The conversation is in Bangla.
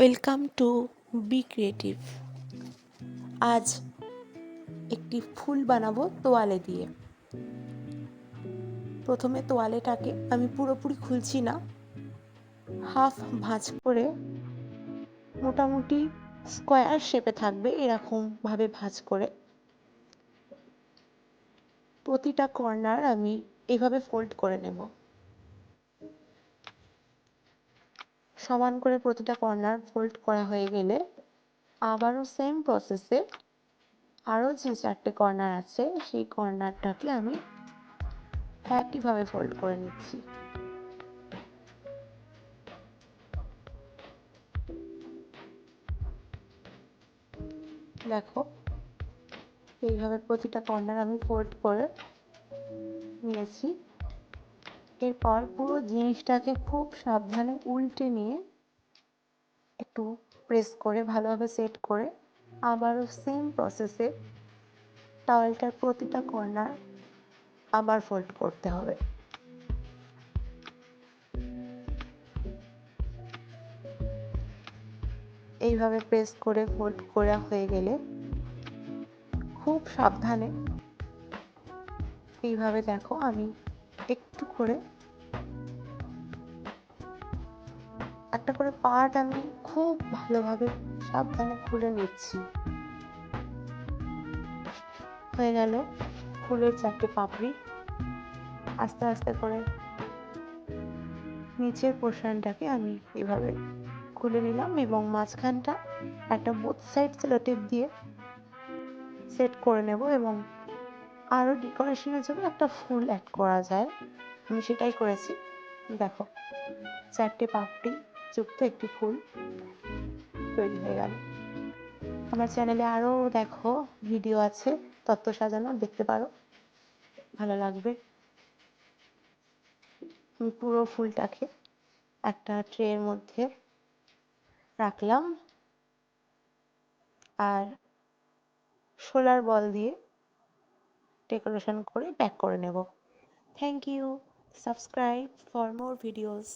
Welcome to be creative. আজ একটি ফুল বানাবো তোয়ালে দিয়ে। প্রথমে তোয়ালেটাকে আমি পুরোপুরি খুলছি না। হাফ ভাঁজ করে মোটামুটি স্কোয়ার শেপে থাকবে এরকমভাবে ভাঁজ করে। প্রতিটা কর্নার আমি এভাবে ফোল্ড করে নেব। সমান করে প্রতিটা কর্নার ফোল্ড করা হয়ে গেলে আবারও সেম প্রসেসে আরও যে চারটে কর্নার আছে, সেই কর্নারটাকে আমি একইভাবে ফোল্ড করে নিচ্ছি। দেখো, এইভাবে প্রতিটা কর্নার আমি ফোল্ড করে নিয়েছি। এরপর পুরো জিনিসটাকে খুব সাবধানে উল্টে নিয়ে একটু প্রেস করে, ভালোভাবে সেট করে আবারও সেম প্রসেসে টাওয়েলটার প্রতিটা কর্নার আবার ফোল্ড করতে হবে। এইভাবে প্রেস করে ফোল্ড করা হয়ে গেলে খুব সাবধানে এইভাবে দেখো আমি একটু করে একটা করে পার্ট আমি খুব ভালোভাবে সাবধানে খুলে নিচ্ছি। হয়ে গেল ফুলের চারটে পাপড়ি। আস্তে আস্তে করে নিচের পোর্শনটাকে আমি এভাবে খুলে নিলাম এবং মাঝখানটা একটা বোথ সাইড সেলোটেপ দিয়ে সেট করে নেব এবং আরও ডেকোরেশনের জন্য একটা ফুল অ্যাড করা যায়। আমি সেটাই করেছি। দেখো, চারটে পাপড়ি, যুক্ত একটি ফুল তৈরি হয়ে গেল। আমার চ্যানেলে আরও দেখো ভিডিও আছে, তত্ত্ব সাজানো, দেখতে পারো। ভালো লাগবে। পুরো ফুলটাকে একটা ট্রের মধ্যে রাখলাম। আর সোলার বল দিয়ে ডেকোরেশন করে প্যাক করে নেব। Thank you subscribe for more videos